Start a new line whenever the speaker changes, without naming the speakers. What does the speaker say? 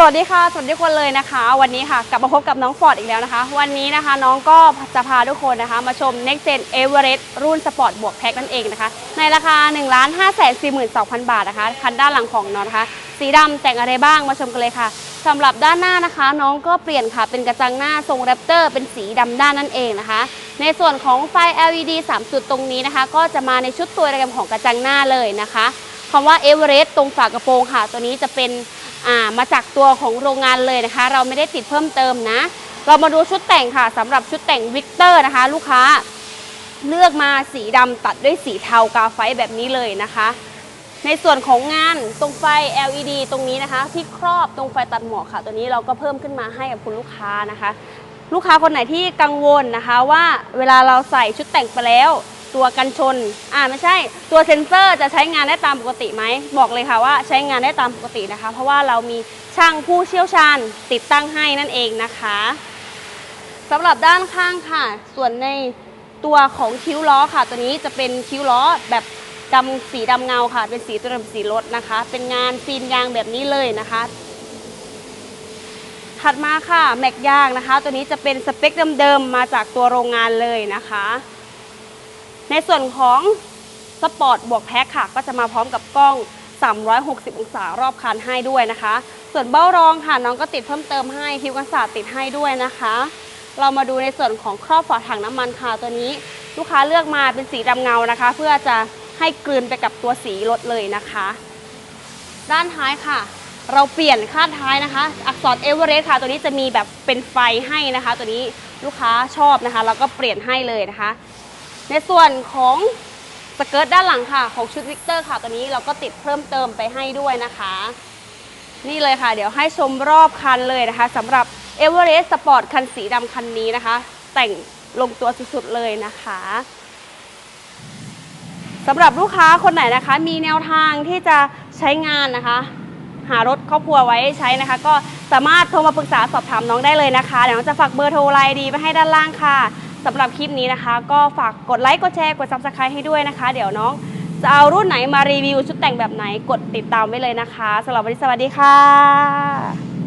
สวัสดีค่ะ สวัสดีทุกคนเลยนะคะ วันนี้ค่ะกลับมาพบกับน้องฟอร์ดอีกแล้วนะคะ วันนี้นะคะน้องก็จะพาทุกคนนะคะ มาชม Next Gen Everest รุ่นสปอร์ตบวกแพ็คนั่นเองนะคะ ในราคา 1 5 4 2 0 0 0 บาทนะคะ คันด้านหลังของน้องนะคะ สีดำแต่งอะไรบ้างมาชมกันเลยค่ะสำหรับด้านหน้านะคะ น้องก็เปลี่ยนค่ะเป็นกระจังหน้าทรงแรปเตอร์เป็นสีดำด้านนั่นเองนะคะ ในส่วนของไฟ LED 3 จุดตรงนี้นะคะ ก็จะมาในชุดตัวเรียมของกระจังหน้าเลยนะคะคำว่า Everest ตรงฝากระโปรงค่ะ ตัวนี้จะเป็น มาจากตัวของโรงงานเลยนะคะ เราไม่ได้ติดเพิ่มเติมนะ เรามาดูชุดแต่งค่ะสำหรับชุดแต่งวิกเตอร์นะคะ ลูกค้าเลือกมาสีดำตัดด้วยสีเทากาไฟแบบนี้เลยนะคะ ในส่วนของงานตรงไฟ LED ตรงนี้นะคะ ที่ครอบตรงไฟตัดหมอกค่ะ ตัวนี้เราก็เพิ่มขึ้นมาให้กับคุณลูกค้านะคะ ลูกค้าคนไหนที่กังวลนะคะว่าเวลาเราใส่ชุดแต่งไปแล้ว ตัวกันชน อ่าไม่ใช่ ตัวเซ็นเซอร์จะใช้งานได้ตามปกติไหม บอกเลยค่ะว่าใช้งานได้ตามปกตินะคะ เพราะว่าเรามีช่างผู้เชี่ยวชาญติดตั้งให้นั่นเองนะคะสำหรับด้านข้างค่ะ ส่วนในตัวของคิ้วล้อค่ะ ตัวนี้จะเป็นคิ้วล้อแบบดำสีดำเงาค่ะ เป็นสีตัวดำสีรถนะคะ เป็นงานฟีนยางแบบนี้เลยนะคะ ถัดมาค่ะแม็กยางนะคะ ตัวนี้จะเป็นสเปคเดิมๆมาจากตัวโรงงานเลยนะคะ ในส่วนของสปอร์ตบวกแพ็คค่ะ ก็จะมาพร้อมกับกล้อง 360 องศารอบคันให้ด้วยนะคะ ส่วนเบ้ารองค่ะน้องก็ติดเพิ่มเติมให้คิ้วกันศาสติดให้ด้วยนะคะ เรามาดูในส่วนของครอบฝาถังน้ำมันค่ะตัวนี้ ลูกค้าเลือกมาเป็นสีดำเงานะคะ เพื่อจะให้กลืนไปกับตัวสีรถเลยนะคะ ด้านท้ายค่ะ เราเปลี่ยนคาดท้ายนะคะ อักษรเอเวอเรสต์ค่ะ ตัวนี้จะมีแบบเป็นไฟให้นะคะ ตัวนี้ลูกค้าชอบนะคะเราก็เปลี่ยนให้เลยนะคะ ในส่วนของสเกิร์ตด้านหลังค่ะ ของชุดวิกเตอร์ค่ะตัวนี้เราก็ติดเพิ่มเติมไปให้ด้วยนะคะ นี่เลยค่ะ เดี๋ยวให้ชมรอบคันเลยนะคะสำหรับ e v e r e s t Sport คันสีดำคันนี้นะคะ แต่งลงตัวสุดๆเลยนะคะสำหรับลูกค้าคนไหนนะคะ มีแนวทางที่จะใช้งานนะคะ หารถครอบครัวไว้ใช้นะคะ ก็สามารถโทรมาปรึกษาสอบถามน้องได้เลยนะคะเดี๋ยวน้องจะฝากเบอร์โทรไลน์ดีไปให้ด้านล่างค่ะ สำหรับคลิปนี้นะคะ ก็ฝากกดไลค์ กดแชร์ กด subscribe ให้ด้วยนะคะ เดี๋ยวน้องจะเอารุ่นไหนมารีวิวชุดแต่งแบบไหนกดติดตามไว้เลยนะคะสำหรับวันนี้สวัสดีค่ะ